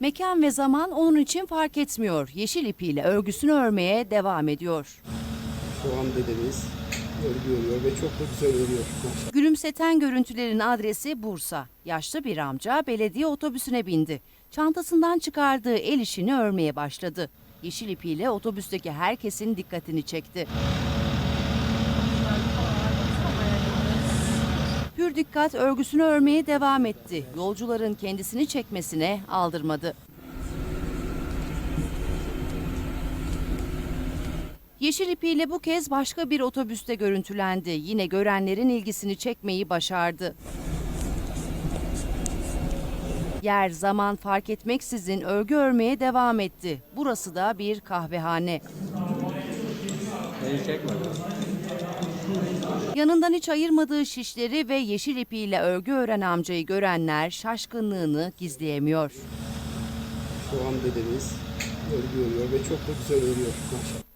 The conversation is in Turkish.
Mekan ve zaman onun için fark etmiyor. Yeşil ipiyle örgüsünü örmeye devam ediyor. Şu an dedemiz örgü örüyor ve çok da güzel örüyor. Gülümseten görüntülerin adresi Bursa. Yaşlı bir amca belediye otobüsüne bindi. Çantasından çıkardığı el işini örmeye başladı. Yeşil ipiyle otobüsteki herkesin dikkatini çekti. Pür dikkat örgüsünü örmeye devam etti. Yolcuların kendisini çekmesine aldırmadı. Yeşil ipiyle bu kez başka bir otobüste görüntülendi. Yine görenlerin ilgisini çekmeyi başardı. Yer zaman fark etmeksizin örgü örmeye devam etti. Burası da bir kahvehane. Yanından hiç ayırmadığı şişleri ve yeşil ipiyle örgü ören amcayı görenler şaşkınlığını gizleyemiyor. Şu an dedemiz örgü örüyor ve çok da güzel örüyor. Maşallah.